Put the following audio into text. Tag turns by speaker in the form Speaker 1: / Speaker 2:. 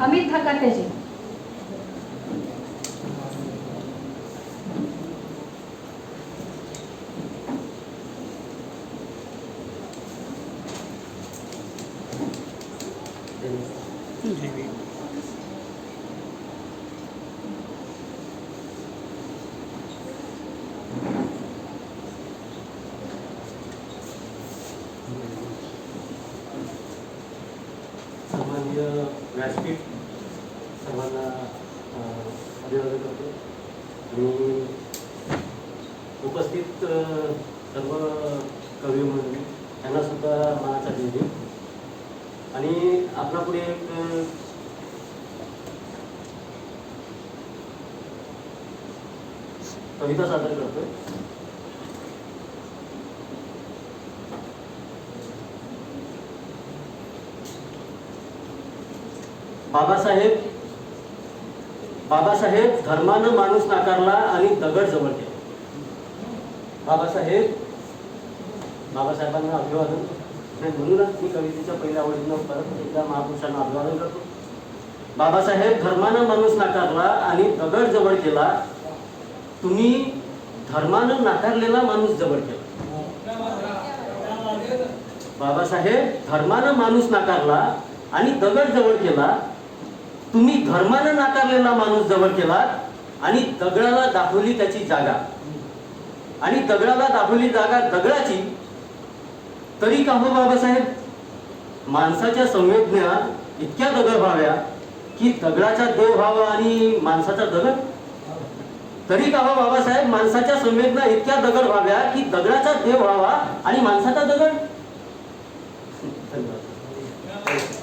Speaker 1: Amit હકાતેજી Thank you.
Speaker 2: म्हणजे, सन्माननीय व्यासपीठ सर्वांना अभिवादन करतो. आणि उपस्थित सर्व कवी मंडळी त्यांना सुद्धा मानाचा दिली आणि आपल्यापुढे एक कविता सादर करतोय. बाबासाहेब बाबासाहेब धर्मानं माणूस नाकारला आणि दगड जवळ केला. बाबासाहेब बाबासाहेबांना अभिवादन. आणि म्हणूनच मी कवितेच्या पहिल्या आवडीनं परत एकदा महापुरुषांना अभिवादन करतो. बाबासाहेब धर्मानं माणूस नाकारला आणि दगड जवळ केला. तुम्ही धर्मानं नाकारलेला माणूस जवळ केला. बाबासाहेब धर्मानं माणूस नाकारला आणि दगड जवळ केला. तुम्ही धर्मानं नाकारलेला माणूस जवळ केलात आणि दगडाला दाखवली त्याची जागा. आणि दगडाला दाखवली जागा दगडाची तरी का हो बाबासाहेब? माणसाच्या संवेदना इतक्या दगड व्हाव्या की दगडाचा देव व्हावा आणि माणसाचा दगड? तरी का हो बाबासाहेब? माणसाच्या संवेदना इतक्या दगड व्हाव्या की दगडाचा देव व्हावा आणि माणसाचा दगड? धन्यवाद.